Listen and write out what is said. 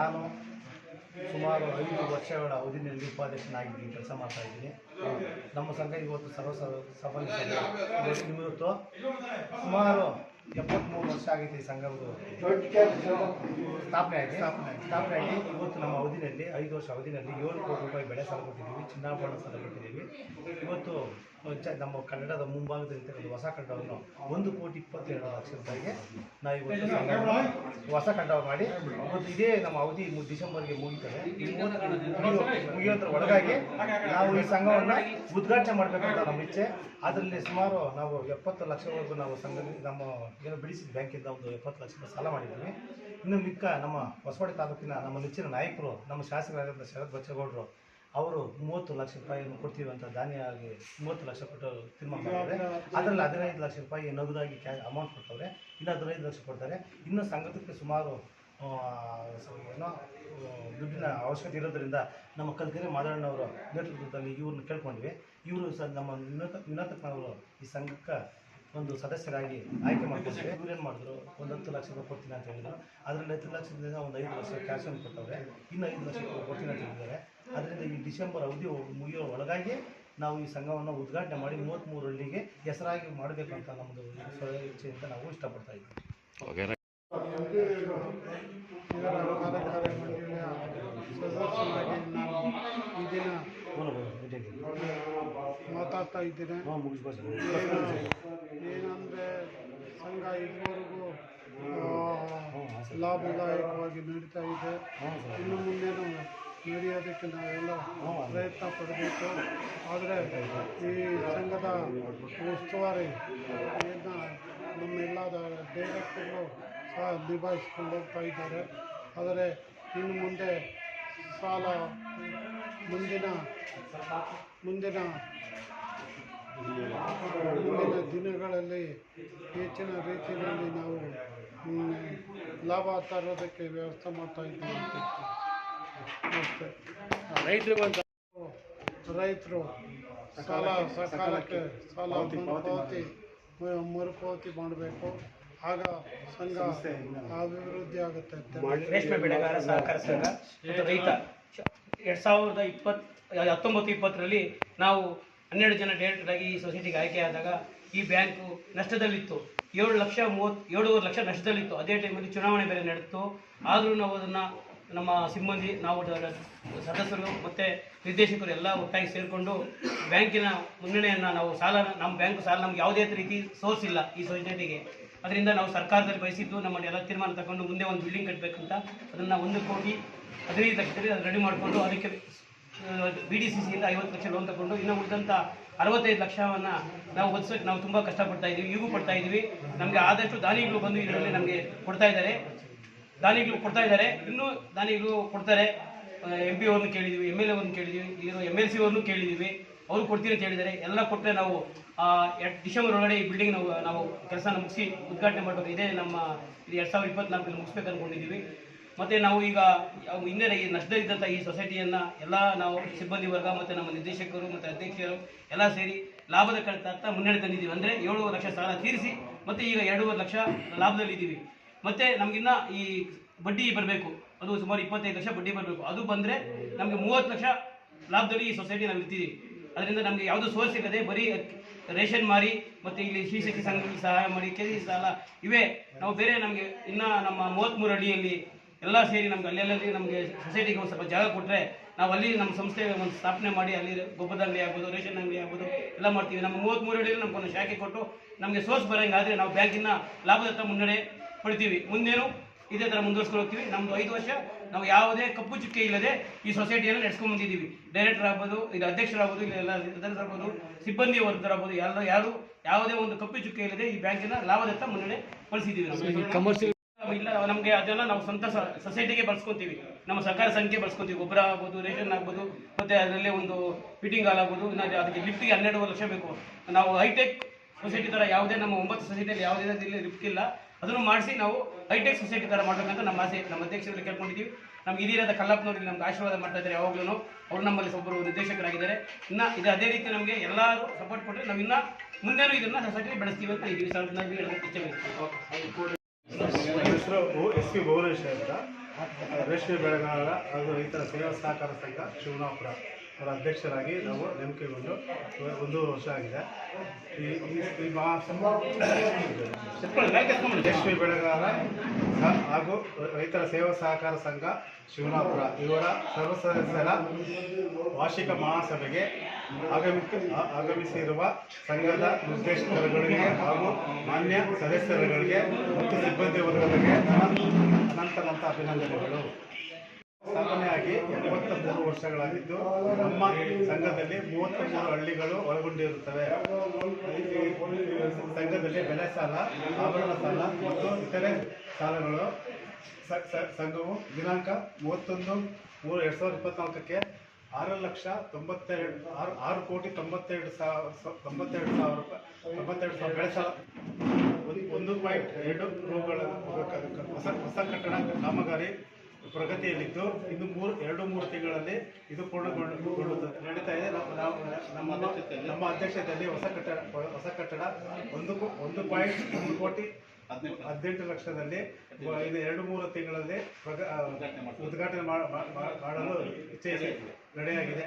ನಾನು ಸುಮಾರು ಐದು ವರ್ಷಗಳ ಅವಧಿಯಲ್ಲಿ ಉಪಾಧ್ಯಕ್ಷನಾಗಿ ಕೆಲಸ ಮಾಡ್ತಾ ಇದ್ದೀನಿ. ನಮ್ಮ ಸಂಘ ಇವತ್ತು ಸರ್ವ ಸಭಾ ನಿವೃತ್ತು ಸುಮಾರು ಎಪ್ಪತ್ತ್ಮೂರು ವರ್ಷ ಆಗಿದೆ ಈ ಸಂಘವು ಸ್ಥಾಪನೆ ಆಗಿದೆ ಸ್ಥಾಪನೆ ಆಗಿ ಇವತ್ತು ನಮ್ಮ ಅವಧಿನಲ್ಲಿ, ಐದು ವರ್ಷ ಅವಧಿನಲ್ಲಿ ಏಳು ಕೋಟಿ ರೂಪಾಯಿ ಬೆಳೆ ಸಾಲ ಕೊಟ್ಟಿದ್ದೀವಿ ಚಿನ್ನಾಭರಣ ಸಾಲ ಕೊಟ್ಟಿದ್ದೀವಿ ಇವತ್ತು ನಮ್ಮ ಕನ್ನಡದ ಮುಂಭಾಗದಲ್ಲಿ ಹೊಸ ಕನ್ನಡವನ್ನು ಒಂದು ಕೋಟಿ ಇಪ್ಪತ್ತೆರಡು ಲಕ್ಷ ರೂಪಾಯಿಗೆ ನಾವು ಇವತ್ತು ಹೊಸ ಕನ್ನಡ ಮಾಡಿ. ಮತ್ತು ಇದೇ ನಮ್ಮ ಅವಧಿ ಡಿಸೆಂಬರ್ಗೆ ಮುಗಿತದೆ. ಮುಗಿಯೋದ್ರ ಒಳಗಾಗಿ ನಾವು ಈ ಸಂಘವನ್ನು ಉದ್ಘಾಟನೆ ಮಾಡಬೇಕಂತ ನಮ್ಮ ಇಚ್ಛೆ. ಅದರಲ್ಲಿ ಸುಮಾರು ನಾವು ಎಪ್ಪತ್ತು ಲಕ್ಷವರೆಗೂ ನಾವು ಸಂಘ ನಮ್ಮ ಏನು ಬಿಡಿಸಿದ ಬ್ಯಾಂಕಿಂದ ಒಂದು ಎಪ್ಪತ್ತು ಲಕ್ಷ ಸಾಲ ಮಾಡಿದ್ದೀವಿ. ಇನ್ನು ಮಿಕ್ಕ ನಮ್ಮ ಹೊಸವಾಡಿ ತಾಲೂಕಿನ ನಮ್ಮ ನೆಚ್ಚಿನ ನಾಯಕರು, ನಮ್ಮ ಶಾಸಕರಾದಂಥ ಶರತ್ ಬಚ್ಚೇಗೌಡರು ಅವರು ಮೂವತ್ತು ಲಕ್ಷ ರೂಪಾಯಿಯನ್ನು ಕೊಡ್ತೀವಿ ಅಂತ ಆಗಿ ಮೂವತ್ತು ಲಕ್ಷ ಕೊಟ್ಟು ತೀರ್ಮಾನ ಮಾಡಿದ್ದಾರೆ. ಅದರಲ್ಲಿ ಹದಿನೈದು ಲಕ್ಷ ರೂಪಾಯಿ ನಗದಾಗಿ ಕ್ಯಾ ಅಮೌಂಟ್ ಕೊಟ್ಟವ್ರೆ. ಇನ್ನು ಹದಿನೈದು ಲಕ್ಷ ಕೊಡ್ತಾರೆ. ಇನ್ನು ಸಂಘಕ್ಕೆ ಸುಮಾರು ಏನೋ ದುಡ್ಡಿನ ಅವಶ್ಯಕತೆ ಇರೋದ್ರಿಂದ ನಮ್ಮ ಕಲ್ಕೆರೆ ಮಾದಣ್ಣವರ ನೇತೃತ್ವದಲ್ಲಿ ಇವ್ರನ್ನ ಕೇಳ್ಕೊಂಡ್ವಿ. ಇವರು ಸಹ ನಮ್ಮ ವಿನೋದ ವಿನೋದಕ್ಕನವರು ಈ ಸಂಘಕ್ಕೆ ಒಂದು ಸದಸ್ಯರಾಗಿ ಆಯ್ಕೆ ಮಾಡ್ಕೊಂಡ್ವಿ ಏನು ಮಾಡಿದ್ರು? ಒಂದು ಹತ್ತು ಲಕ್ಷ ರೂಪಾಯಿ ಕೊಡ್ತೀನಿ ಅಂತ ಹೇಳಿದ್ರು. ಅದರಲ್ಲಿ ಹತ್ತು ಲಕ್ಷದಿಂದ ಒಂದು ಐದು ಲಕ್ಷ ಕ್ಯಾಶ್ ಅನ್ನು ಕೊಟ್ಟವ್ರೆ. ಇನ್ನು ಐದು ಲಕ್ಷ ರೂಪಾಯಿ ಕೊಡ್ತೀನಿ ಅಂತ ಹೇಳಿದ್ದಾರೆ. ಅದರಿಂದ ಈ ಡಿಸೆಂಬರ್ ಅವಧಿ ಮುಗಿಯೋ ಒಳಗಾಗಿ ನಾವು ಈ ಸಂಘವನ್ನು ಉದ್ಘಾಟನೆ ಮಾಡಿ ಮೂವತ್ತ್ಮೂರು ಹಳ್ಳಿಗೆ ಹೆಸರಾಗಿ ಮಾಡಬೇಕು ಅಂತ ನಮ್ಮದು ಇಚ್ಛೆ ಅಂತ ನಾವು ಇಷ್ಟಪಡ್ತಾ ಇದ್ದೀವಿ. ಮಾತಾಡ್ತಾ ಇದ್ದೇನೆ. ಸಂಘ ಇದುವರೆಗೂ ಲಾಭದಾಯಕವಾಗಿ ನಡೀತಾ ಇದೆ. ಇನ್ನು ಮುಂದೇನು ನಡೆಯೋದಕ್ಕೆ ನಾವೆಲ್ಲ ಪ್ರಯತ್ನ ಪಡಬೇಕು. ಆದರೆ ಈ ಸಂಘದ ಉಸ್ತುವಾರಿ ಇದನ್ನ ನಮ್ಮೆಲ್ಲದ ಡೈರೆಕ್ಟರ್ಗಳು ಸಹ ನಿಭಾಯಿಸ್ಕೊಂಡು ಹೋಗ್ತಾ ಇದ್ದಾರೆ. ಆದರೆ ಇನ್ನು ಮುಂದೆ ಸಾಲ ಮುಂದಿನ ಮುಂದಿನ ಮುಂದಿನ ದಿನಗಳಲ್ಲಿ ಹೆಚ್ಚಿನ ರೀತಿಯಲ್ಲಿ ನಾವು ಲಾಭ ತರೋದಕ್ಕೆ ವ್ಯವಸ್ಥೆ ಮಾಡ್ತಾ ಇದ್ದೀವಿ ಅಂತ ಅಷ್ಟೇ. ರೈತರಿಗೊಂದು ರೈತರು ಸಾಲ ಸಕಾಲಕ್ಕೆ ಸಾಲ ಮರುಪಾವತಿ ಮರುಪಾವತಿ ಮಾಡಬೇಕು. ಆಗ ಸಂಘ ಅಭಿವೃದ್ಧಿ ಆಗುತ್ತೆ ಅಂತ ರೇಷ್ಮೆ ಬೆಳೆಗಾರ ಸಹಕಾರ ಸಂಘ ರೈತ. ಎರಡು ಸಾವಿರದ ಇಪ್ಪತ್ತು ಹತ್ತೊಂಬತ್ತು ಇಪ್ಪತ್ತರಲ್ಲಿ ನಾವು ಹನ್ನೆರಡು ಜನ ಡೈರೆಕ್ಟರ್ ಆಗಿ ಈ ಸೊಸೈಟಿಗೆ ಆಯ್ಕೆಯಾದಾಗ ಈ ಬ್ಯಾಂಕು ನಷ್ಟದಲ್ಲಿತ್ತು. ಏಳು ಲಕ್ಷ ಮೂವತ್ತು, ಏಳುವರೆ ಲಕ್ಷ ನಷ್ಟದಲ್ಲಿತ್ತು. ಅದೇ ಟೈಮಲ್ಲಿ ಚುನಾವಣೆ ಬೇರೆ ನಡೆದಿತ್ತು. ಆದರೂ ನಾವು ಅದನ್ನು ನಮ್ಮ ಸಿಬ್ಬಂದಿ, ನಾವು ಸದಸ್ಯರು ಮತ್ತು ನಿರ್ದೇಶಕರು ಎಲ್ಲ ಒಟ್ಟಾಗಿ ಸೇರಿಕೊಂಡು ಬ್ಯಾಂಕಿನ ಮುನ್ನಡೆಯನ್ನು ನಾವು ಸಾಲ, ನಮ್ಮ ಬ್ಯಾಂಕ್ ಸಾಲ ನಮ್ಗೆ ಯಾವುದೇ ರೀತಿ ಸೋರ್ಸ್ ಇಲ್ಲ ಈ ಸೊಸೈಟಿಗೆ. ಅದರಿಂದ ನಾವು ಸರ್ಕಾರದಲ್ಲಿ ಬಯಸಿದ್ದು ನಮ್ಮ ಎಲ್ಲ ತೀರ್ಮಾನ ತಗೊಂಡು ಮುಂದೆ ಒಂದು ಬಿಲ್ಡಿಂಗ್ ಕಟ್ಟಬೇಕಂತ ಅದನ್ನು ಒಂದು ಕೋಟಿ ಹದಿನೈದು ಲಕ್ಷದಲ್ಲಿ ಅದು ರೆಡಿ ಮಾಡಿಕೊಂಡು ಅದಕ್ಕೆ ಬಿ ಡಿ ಸಿ ಸಿಯಿಂದ ಐವತ್ತು ಲಕ್ಷ ಲೋನ್ ತಗೊಂಡು ಇನ್ನು ಉಳಿದಂಥ ಅರವತ್ತೈದು ಲಕ್ಷವನ್ನು ನಾವು ಒದಿಸೋಕ್ಕೆ ನಾವು ತುಂಬ ಕಷ್ಟಪಡ್ತಾ ಇದ್ದೀವಿ, ಈಗೂ ಪಡ್ತಾ ಇದ್ದೀವಿ. ನಮಗೆ ಆದಷ್ಟು ದಾನಿಗಳು ಬಂದು ಇದರಲ್ಲಿ ನಮಗೆ ಕೊಡ್ತಾ ಇದ್ದಾರೆ. ದಾನಿಗಳು ಕೊಡ್ತಾ ಇದ್ದಾರೆ. ಇನ್ನೂ ದಾನಿಗಳು ಕೊಡ್ತಾರೆ. ಎಂ ಪಿ ಅವ್ರನ್ನ ಕೇಳಿದ್ದೀವಿ ಎಂ ಎಲ್ ಎ ಅವ್ರನ್ನ ಕೇಳಿದ್ದೀವಿ ಇಲ್ಲಿರೋ ಎಂ ಎಲ್ ಸಿ ಅವ್ರನ್ನೂ ಕೇಳಿದ್ದೀವಿ ಅವರು ಕೊಡ್ತೀನಿ ಅಂತ ಹೇಳಿದ್ದಾರೆ. ಎಲ್ಲ ಕೊಟ್ಟರೆ ನಾವು ಡಿಸೆಂಬರ್ ಒಳಗಡೆ ಈ ಬಿಲ್ಡಿಂಗ್ ನಾವು ನಾವು ಕೆಲಸನ ಮುಗಿಸಿ ಉದ್ಘಾಟನೆ ಮಾಡಬೇಕು. ಇದೇ ನಮ್ಮ, ಇದು ಎರಡು ಸಾವಿರದ ಇಪ್ಪತ್ನಾಲ್ಕರಲ್ಲಿ ಮುಗಿಸ್ಬೇಕು ಅಂದ್ಕೊಂಡಿದ್ದೀವಿ ಮತ್ತು ನಾವು ಈಗ ಹಿಂದೆ ಈ ನಷ್ಟದಲ್ಲಿದ್ದಂಥ ಈ ಸೊಸೈಟಿಯನ್ನು ಎಲ್ಲ ನಾವು ಸಿಬ್ಬಂದಿ ವರ್ಗ ಮತ್ತು ನಮ್ಮ ನಿರ್ದೇಶಕರು ಮತ್ತು ಅಧ್ಯಕ್ಷರು ಎಲ್ಲ ಸೇರಿ ಲಾಭದ ಕಡೆತ ಮುನ್ನಡೆ ತಂದಿದ್ದೀವಿ. ಅಂದರೆ ಏಳುವರೆ ಲಕ್ಷ ಸಾಲ ತೀರಿಸಿ ಮತ್ತು ಈಗ ಎರಡೂವರೆ ಲಕ್ಷ ಲಾಭದಲ್ಲಿದ್ದೀವಿ ಮತ್ತು ನಮಗಿನ್ನ ಈ ಬಡ್ಡಿ ಬರಬೇಕು. ಅದು ಸುಮಾರು ಇಪ್ಪತ್ತೈದು ಲಕ್ಷ ಬಡ್ಡಿ ಬರಬೇಕು. ಅದು ಬಂದರೆ ನಮಗೆ ಮೂವತ್ತು ಲಕ್ಷ ಲಾಭದಲ್ಲಿ ಈ ಸೊಸೈಟಿ ನಾವು ಇರ್ತೀವಿ. ಅದರಿಂದ ನಮಗೆ ಯಾವುದು ಸೋರ್ಸ್ ಸಿಗದೆ ಬರೀ ರೇಷನ್ ಮಾರಿ ಮತ್ತು ಇಲ್ಲಿ ಶ್ರೀಶಕ್ತಿ ಸಂಘಕ್ಕೆ ಸಹಾಯ ಮಾಡಿ ಕೆ ಸಾಲ ಇವೇ. ನಾವು ಬೇರೆ ನಮಗೆ ಇನ್ನು ನಮ್ಮ ಮೂವತ್ತ್ಮೂರು ಅಡಿಯಲ್ಲಿ ಎಲ್ಲ ಸೇರಿ ನಮ್ಗೆ ಅಲ್ಲೆಲ್ಲಲ್ಲಿ ನಮಗೆ ಸೊಸೈಟಿಗೆ ಒಂದು ಸ್ವಲ್ಪ ಜಾಗ ಕೊಟ್ಟರೆ ನಾವು ಅಲ್ಲಿ ನಮ್ಮ ಸಂಸ್ಥೆ ಒಂದು ಸ್ಥಾಪನೆ ಮಾಡಿ, ಅಲ್ಲಿ ಗೊಬ್ಬರದ ಅಂಗಡಿ ಆಗ್ಬೋದು, ರೇಷನ್ ಅಂಗಡಿ ಆಗ್ಬೋದು, ಎಲ್ಲ ಮಾಡ್ತೀವಿ. ನಮ್ಮ ಮೂವತ್ತ್ಮೂರು ಅಡಿಯಲ್ಲಿ ನಮ್ಗೊಂದು ಶಾಖೆ ಕೊಟ್ಟು ನಮಗೆ ಸೋರ್ಸ್ ಬರೋಂಗಾದರೆ ನಾವು ಬ್ಯಾಂಕಿನ ಲಾಭದತ್ತ ಮುನ್ನಡೆ ಪಡಿತೀವಿ. ಮುಂದೇನು ಇದೇ ಥರ ಮುಂದುವರ್ಸ್ಕೊಂಡು ಹೋಗ್ತೀವಿ. ನಮ್ಮದು ಐದು ವರ್ಷ ನಾವು ಯಾವುದೇ ಕಪ್ಪು ಚುಕ್ಕೆ ಇಲ್ಲದೆ ಈ ಸೊಸೈಟಿಯನ್ನು ನಡೆಸ್ಕೊಂಡು ಬಂದಿದ್ದೀವಿ. ಡೈರೆಕ್ಟರ್ ಆಗ್ಬೋದು, ಇದು ಅಧ್ಯಕ್ಷರಾಗ್ಬೋದು, ಇಲ್ಲ ಎಲ್ಲ ಸದಸ್ಯರಾಗ್ಬೋದು ಸಿಬ್ಬಂದಿ ವರ್ಗದರಾಗ್ಬೋದು ಎಲ್ಲ ಯಾರು ಯಾವುದೇ ಒಂದು ಕಪ್ಪು ಚುಕ್ಕೆ ಇಲ್ಲದೆ ಈ ಬ್ಯಾಂಕಿನ ಲಾಭದತ್ತ ಮುನ್ನಡೆ ಪಡಿಸಿದ್ದೀವಿ ನಾವು. ಇಲ್ಲ, ನಮಗೆ ಅದೆಲ್ಲ ನಾವು ಸ್ವಂತ ಸೊಸೈಟಿಗೆ ಬಳಸ್ಕೊತೀವಿ. ನಮ್ಮ ಸರ್ಕಾರ ಸಂಖ್ಯೆ ಬಳಸ್ಕೊತೀವಿ. ಗೊಬ್ಬರ ಆಗ್ಬೋದು, ರೇಷನ್ ಆಗ್ಬೋದು, ಮತ್ತೆ ಅದರಲ್ಲೇ ಒಂದು ಫಿಟ್ಟಿಂಗ್ ಹಾಲ್ ಆಗ್ಬೋದು ನಾವು ಅದಕ್ಕೆ ಲಿಫ್ಟಿಗೆ ಹನ್ನೆರಡು ಲಕ್ಷ ಬೇಕು. ನಾವು ಹೈಟೆಕ್ ಸೊಸೈಟಿ ಥರ ಯಾವುದೇ ನಮ್ಮ ಒಂಬತ್ತು ಸೊಸೈಟಿಯಲ್ಲಿ ಯಾವುದೇ ಇಲ್ಲಿ ಲಿಫ್ಟ್ ಇಲ್ಲ. ಅದನ್ನು ಮಾಡಿಸಿ ನಾವು ಹೈಟೆಕ್ ಸೊಸೈಟಿ ಥರ ಮಾಡಬೇಕಂತ ನಮ್ಮ ಆಸೆ. ನಮ್ಮ ಅಧ್ಯಕ್ಷರಲ್ಲಿ ಕೇಳ್ಕೊಂಡಿದ್ದೀವಿ. ನಮ್ಗೆ ಹಿರಿಯರಾದ ಕಲ್ಲಪ್ಪನವರಿಗೆ ನಮ್ಗೆ ಆಶೀರ್ವಾದ ಮಾಡ್ತಾ ಇದ್ದಾರೆ. ಯಾವಾಗಲೂ ಅವರು ನಮ್ಮಲ್ಲಿ ಒಬ್ಬರು ನಿರ್ದೇಶಕರಾಗಿದ್ದಾರೆ. ಇನ್ನು ಇದು ಅದೇ ರೀತಿ ನಮಗೆ ಎಲ್ಲರೂ ಸಪೋರ್ಟ್ ಕೊಟ್ಟರೆ ನಾವು ಇನ್ನು ಮುಂದೆನೂ ಇದನ್ನು ಸೊಸೈಟಿ ಬೆಳೆಸ್ತೀವಿ ಅಂತ ಇದ್ದೀವಿ. ಸರ್ ಹೇಳೋದಕ್ಕೆ ಇಚ್ಛೆ ಹೆಸರು ಎಸ್ ಪಿ ಭುವನೇಶ್ವರ್ ಅಂತ. ರೇಷ್ಮೆ ಬೆಳೆಗಾರರ ಹಾಗೂ ರೈತರ ಸೇವಾ ಸಹಕಾರ ಸಂಘ ಶಿವನಾಪುರ ಅವರ ಅಧ್ಯಕ್ಷರಾಗಿ ನಾವು ನೇಮಕಗೊಂಡು ಒಂದೂವರೆ ವರ್ಷ ಆಗಿದೆ. ಈ, ಈ- ರೇಷ್ಮೆ ಬೆಳೆಗಾರ ಹಾಗೂ ರೈತರ ಸೇವಾ ಸಹಕಾರ ಸಂಘ ಶಿವನಾಪುರ. ಇವರ ಸರ್ವ ಸದಸ್ಯರ ವಾರ್ಷಿಕ ಮಹಾಸಭೆಗೆ ಆಗಮಿಸಿ ಆಗಮಿಸಿರುವ ಸಂಘದ ನಿರ್ದೇಶಕರುಗಳಿಗೆ ಹಾಗೂ ಮಾನ್ಯ ಸದಸ್ಯರುಗಳಿಗೆ ಮತ್ತು ಸಿಬ್ಬಂದಿ ವರ್ಗಗಳಿಗೆ ನನ್ನ ಅನಂತನಂತ ಅಭಿನಂದನೆಗಳು ಸ್ಥಾಪನೆಯಾಗಿ ಎಂಬತ್ತ ಮೂರು ವರ್ಷಗಳಾಗಿದ್ದು ನಮ್ಮ ಸಂಘದಲ್ಲಿ ಮೂವತ್ತ ಮೂರು ಹಳ್ಳಿಗಳು ಒಳಗೊಂಡಿರುತ್ತವೆ. ಸಂಘದಲ್ಲಿ ಬೆಳೆ ಸಾಲ, ಆಭರಣ ಸಾಲ ಮತ್ತು ಇತರೆ ಸಾಲಗಳು. ಸಂಘವು ದಿನಾಂಕ ಮೂವತ್ತೊಂದು ಮೂರು ಎರಡು ಸಾವಿರದ ಇಪ್ಪತ್ನಾಲ್ಕಕ್ಕೆ ಆರು ಲಕ್ಷ ತೊಂಬತ್ತೆರಡು, ಆರು ಆರು ಕೋಟಿ ತೊಂಬತ್ತೆರಡು ಸಾವಿರ ತೊಂಬತ್ತೆರಡು ಸಾವಿರ ರೂಪಾಯಿ, ತೊಂಬತ್ತೆರಡು ಸಾವಿರ ಬೆಳೆ ಸಾಲ. ಒಂದು ಪಾಯಿಂಟ್ ಎರಡು ರೂಗಳ ಹೊಸ ಹೊಸ ಕಟ್ಟಡ, ಕಾಮಗಾರಿ ಪ್ರಗತಿಯಲ್ಲಿದ್ದು ಇನ್ನು ಮೂರು, ಎರಡು, ಮೂರು ತಿಂಗಳಲ್ಲಿ ಇದು ಪೂರ್ಣಗೊಳ್ಳುತ್ತದೆ ನಡೀತಾ ಇದೆ. ನಾವು, ನಮ್ಮ ನಮ್ಮ ಅಧ್ಯಕ್ಷತೆಯಲ್ಲಿ ಹೊಸ ಕಟ್ಟಡ ಹೊಸ ಕಟ್ಟಡ ಒಂದು ಒಂದು ಪಾಯಿಂಟ್ ಒಂದು ಕೋಟಿ ಹದಿನೆಂಟು ಲಕ್ಷದಲ್ಲಿ ಇದು ಎರಡು, ಮೂರು ತಿಂಗಳಲ್ಲಿ ಉದ್ಘಾಟನೆ ಮಾಡಲು ಇಚ್ಛೆ ರೆಡಿಯಾಗಿದೆ